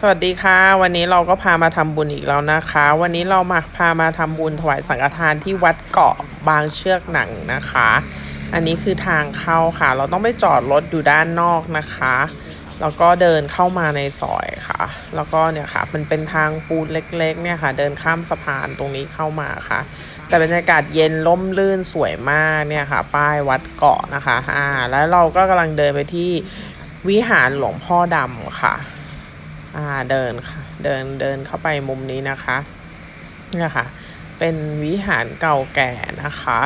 สวัสดีค่ะ วันนี้เราก็พามาทำบุญอีกแล้วนะคะ วันนี้เรามาพามาทำบุญถวายสังฆทานที่วัดเกาะบางเชือกหนังนะคะ อันนี้คือทางเข้าค่ะ เราต้องไปจอดรถอยู่ด้านนอกนะคะ แล้วก็เดินเข้ามาในซอยค่ะ แล้วก็เนี่ยค่ะ มันเป็นทางปูนเล็กๆเนี่ยค่ะ เดินข้ามสะพานตรงนี้เข้ามาค่ะ แต่บรรยากาศเย็นล่มลื่นสวยมากเนี่ยค่ะ ป้ายวัดเกาะนะคะ อ่า แล้วเราก็กำลังเดินไปที่วิหารหลวงพ่อดำค่ะ อ่าเดินค่ะ เดินเดินเข้าไปมุมนี้นะคะเนี่ยค่ะ เป็นวิหารเก่าแก่นะคะ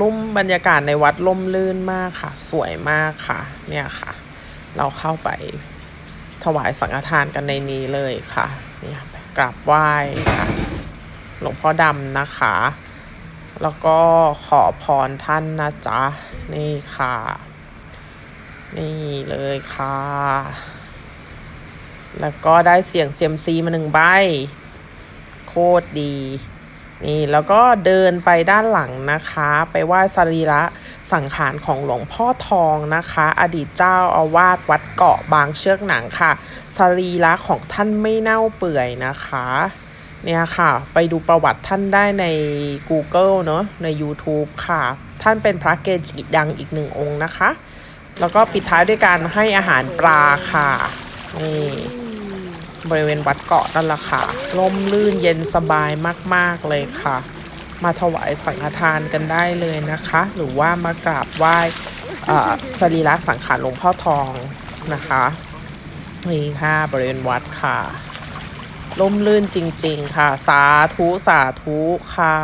ร่มบรรยากาศในวัดร่มรื่นมากค่ะ สวยมากค่ะ เนี่ยค่ะ เราเข้าไปถวายสังฆทานกันในนี้เลยค่ะ เนี่ยกราบไหว้ค่ะ หลวงพ่อดำนะคะ แล้วก็ขอพรท่านนะจ๊ะ นี่ค่ะ นี่เลยค่ะ แล้วก็ได้เสียงเซียมซีมาหนึ่งใบ โคตรดี นี่แล้วก็เดินไปด้านหลังนะคะ ไปไหว้สรีระสังขารของหลวงพ่อทองนะคะ อดีตเจ้าอาวาสวัดเกาะบางเชือกหนังค่ะสรีระของท่านไม่เน่าเปื่อยนะคะเนี่ยค่ะ ไปดูประวัติท่านได้ใน Google เนอะใน YouTube ค่ะ ท่านเป็นพระเกจิดังอีกหนึ่งองค์นะคะ แล้วก็ปิดท้ายด้วยการให้อาหารปลาค่ะนี่ บริเวณวัดเกาะนั่นแหละค่ะร่มลื่นเย็นสบายมาก ๆ เลยค่ะ มาถวายสังฆทานกันได้เลยนะคะ หรือว่ามากราบไหว้สรีระสังขารหลวงพ่อทองนะคะนี่ค่ะบริเวณวัดค่ะร่มลื่นจริง ๆ ค่ะ สาธุ สาธุ ค่ะ